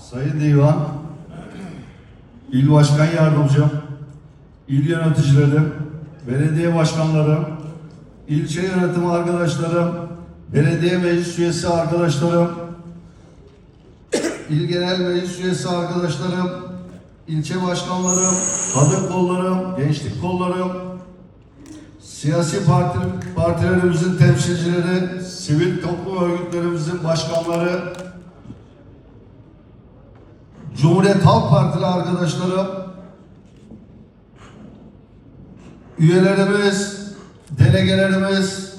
Sayın Divan, İl Başkan Yardımcım, il yöneticilerim, belediye başkanlarım, ilçe yönetimi arkadaşlarım, belediye meclis üyesi arkadaşlarım, il genel meclis üyesi arkadaşlarım, ilçe başkanlarım, kadın kollarım, gençlik kollarım, siyasi parti, partilerimizin temsilcileri, sivil toplum örgütlerimizin başkanları, Cumhuriyet Halk Partili arkadaşlarım, üyelerimiz, delegelerimiz,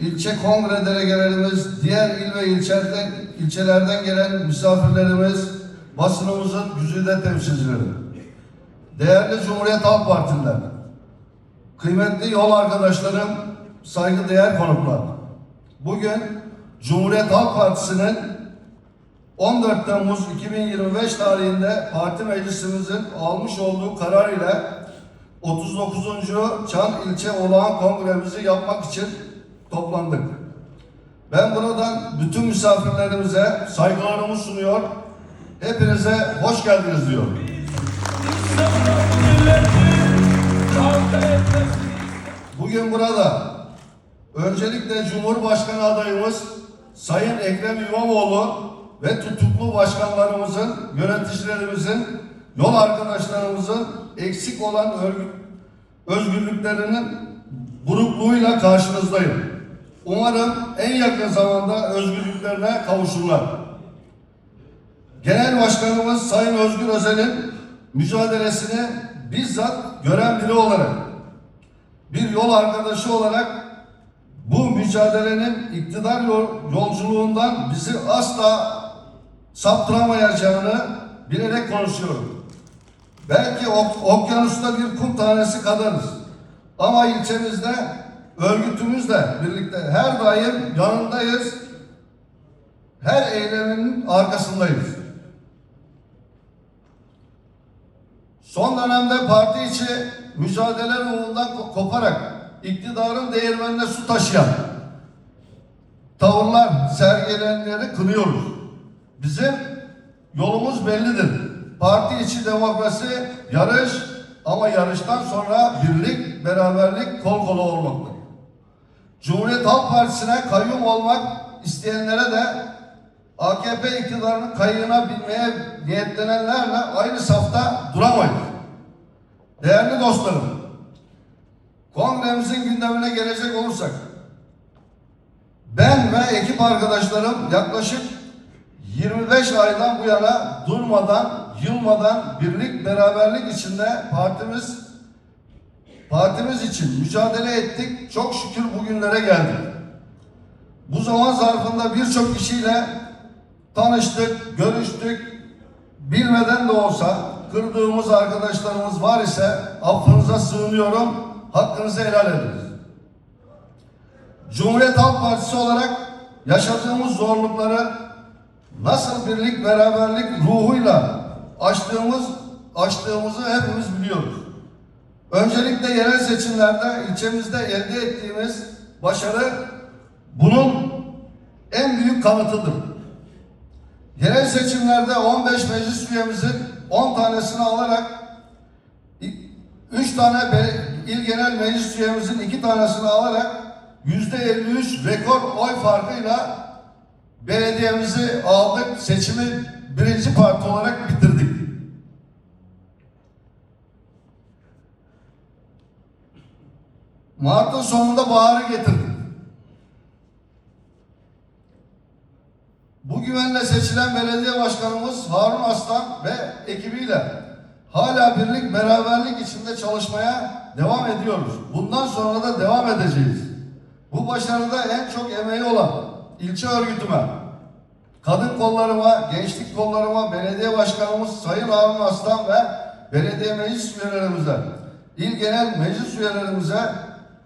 ilçe kongre delegelerimiz, diğer il ve ilçelerden, ilçelerden gelen misafirlerimiz, basınımızın güzide temsilcileri, değerli Cumhuriyet Halk Partililer, kıymetli yol arkadaşlarım, saygıdeğer konuklar. Bugün Cumhuriyet Halk Partisi'nin 14 Temmuz 2025 tarihinde parti meclisimizin almış olduğu karar ile 39. Çan İlçe Olağan Kongremizi yapmak için toplandık. Ben buradan bütün misafirlerimize saygılarımı sunuyor. Hepinize hoş geldiniz diyorum. Bugün burada öncelikle Cumhurbaşkanı adayımız Sayın Ekrem İmamoğlu ve tutuklu başkanlarımızın, yöneticilerimizin, yol arkadaşlarımızın eksik olan özgürlüklerinin burukluğuyla karşınızdayım. Umarım en yakın zamanda özgürlüklerine kavuşurlar. Genel Başkanımız Sayın Özgür Özel'in mücadelesini bizzat gören biri olarak, bir yol arkadaşı olarak bu mücadelenin iktidar yol- yolculuğundan bizi asla saptıramayacağını bilerek konuşuyorum. Belki ok- okyanusta bir kum tanesi kadarız. Ama ilçemizde, örgütümüzle birlikte her daim yanındayız. Her eyleminin arkasındayız. Son dönemde parti içi mücadele ruhundan ko- koparak iktidarın değirmenine su taşıyan tavırlar sergilenenleri kınıyoruz. Bizim yolumuz bellidir. Parti içi demokrasi yarış ama yarıştan sonra birlik, beraberlik kol kola olmaktır. Cumhuriyet Halk Partisi'ne kayyum olmak isteyenlere de AKP iktidarının kayyığına binmeye niyetlenenlerle aynı safta duramayız. Değerli dostlarım, kongremizin gündemine gelecek olursak, ben ve ekip arkadaşlarım yaklaşık 25 aydan bu yana durmadan, yılmadan birlik, beraberlik içinde partimiz partimiz için mücadele ettik. Çok şükür bugünlere geldik. Bu zaman zarfında birçok kişiyle tanıştık, görüştük. Bilmeden de olsa kırdığımız arkadaşlarımız var ise affınıza sığınıyorum. Hakkınızı helal ediniz. Cumhuriyet Halk Partisi olarak yaşadığımız zorlukları nasıl birlik beraberlik ruhuyla açtığımız açtığımızı hepimiz biliyoruz. Öncelikle yerel seçimlerde ilçemizde elde ettiğimiz başarı bunun en büyük kanıtıdır. Yerel seçimlerde 15 meclis üyemizin 10 tanesini alarak 3 tane il genel meclis üyemizin 2 tanesini alarak %53 rekor oy farkıyla belediyemizi aldık. Seçimi birinci parti olarak bitirdik. Mart'ın sonunda baharı getirdik. Bu güvenle seçilen belediye başkanımız Harun Aslan ve ekibiyle hala birlik beraberlik içinde çalışmaya devam ediyoruz. Bundan sonra da devam edeceğiz. Bu başarıda en çok emeği olan ilçe örgütüme, kadın kollarıma, gençlik kollarıma, belediye başkanımız Sayın Harun Aslan ve belediye meclis üyelerimize, il genel meclis üyelerimize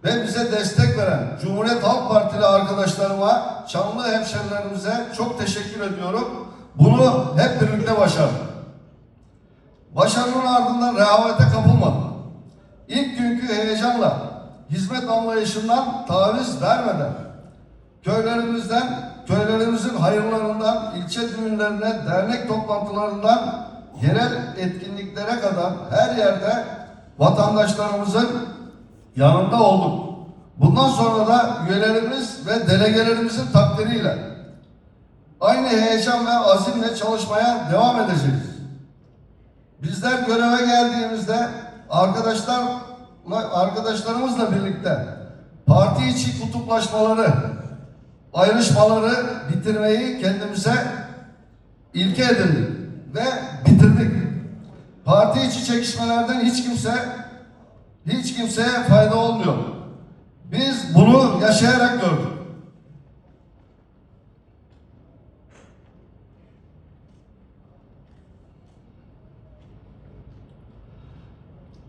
ve bize destek veren Cumhuriyet Halk Partili arkadaşlarıma, Çamlı hemşerilerimize çok teşekkür ediyorum. Bunu hep birlikte başardık. Başarının ardından rehavete kapılmadık. İlk günkü heyecanla, hizmet anlayışından taviz vermeden, köylerimizden, köylerimizin hayat hayırlarından ilçe düğünlerine, dernek toplantılarından yerel etkinliklere kadar her yerde vatandaşlarımızın yanında olduk. Bundan sonra da üyelerimiz ve delegelerimizin takdiriyle aynı heyecan ve azimle çalışmaya devam edeceğiz. Bizler göreve geldiğimizde arkadaşlar arkadaşlarımızla birlikte parti içi kutuplaşmaları, ayrışmaları bitirmeyi kendimize ilke edindik ve bitirdik. Parti içi çekişmelerden hiç kimse hiç kimseye fayda olmuyor. Biz bunu yaşayarak gördük.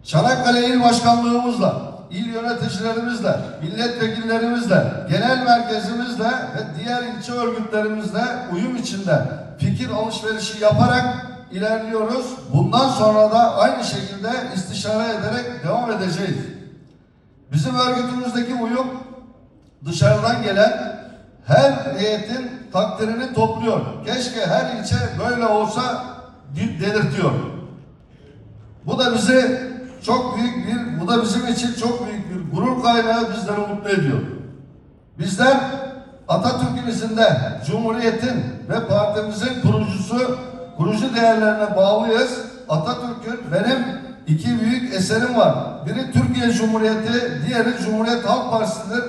Çanakkale İl Başkanlığımızla, il yöneticilerimizle, milletvekillerimizle, genel merkezimizle ve diğer ilçe örgütlerimizle uyum içinde fikir alışverişi yaparak ilerliyoruz. Bundan sonra da aynı şekilde istişare ederek devam edeceğiz. Bizim örgütümüzdeki uyum dışarıdan gelen her heyetin takdirini topluyor. Keşke her ilçe böyle olsa dedirtiyor. Bu da bizi çok büyük bir, bu da bizim için çok büyük bir gurur kaynağı bizleri mutlu ediyor. Bizler Atatürk'ün izinde Cumhuriyet'in ve partimizin kurucusu, kurucu değerlerine bağlıyız. Atatürk'ün benim iki büyük eserim var. Biri Türkiye Cumhuriyeti, diğeri Cumhuriyet Halk Partisi'dir.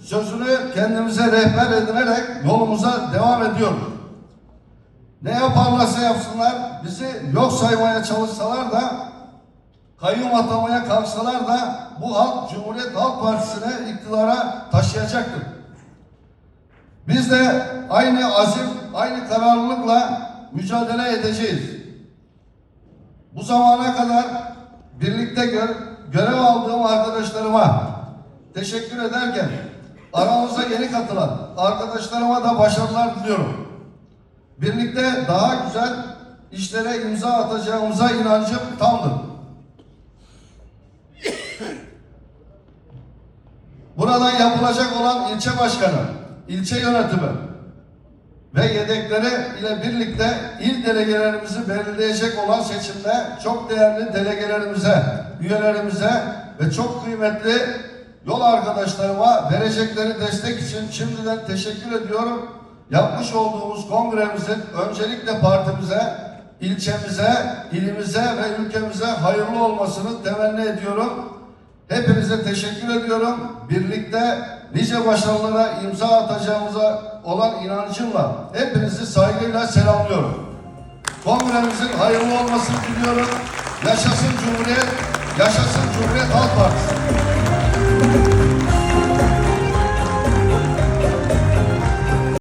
Sözünü kendimize rehber edinerek yolumuza devam ediyoruz. Ne yaparlarsa yapsınlar, bizi yok saymaya çalışsalar da kayyum atamaya kalksalar da bu halk Cumhuriyet Halk Partisi'ne iktidara taşıyacaktır. Biz de aynı azim, aynı kararlılıkla mücadele edeceğiz. Bu zamana kadar birlikte gö görev aldığım arkadaşlarıma teşekkür ederken aramıza yeni katılan arkadaşlarıma da başarılar diliyorum. Birlikte daha güzel işlere imza atacağımıza inancım tamdır. Buradan yapılacak olan ilçe başkanı, ilçe yönetimi ve yedekleri ile birlikte il delegelerimizi belirleyecek olan seçimde çok değerli delegelerimize, üyelerimize ve çok kıymetli yol arkadaşlarıma verecekleri destek için şimdiden teşekkür ediyorum. Yapmış olduğumuz kongremizin öncelikle partimize, ilçemize, ilimize ve ülkemize hayırlı olmasını temenni ediyorum. Hepinize teşekkür ediyorum. Birlikte nice başarılara imza atacağımıza olan inancımla hepinizi saygıyla selamlıyorum. Kongremizin hayırlı olmasını diliyorum. Yaşasın Cumhuriyet, yaşasın Cumhuriyet Halk Partisi.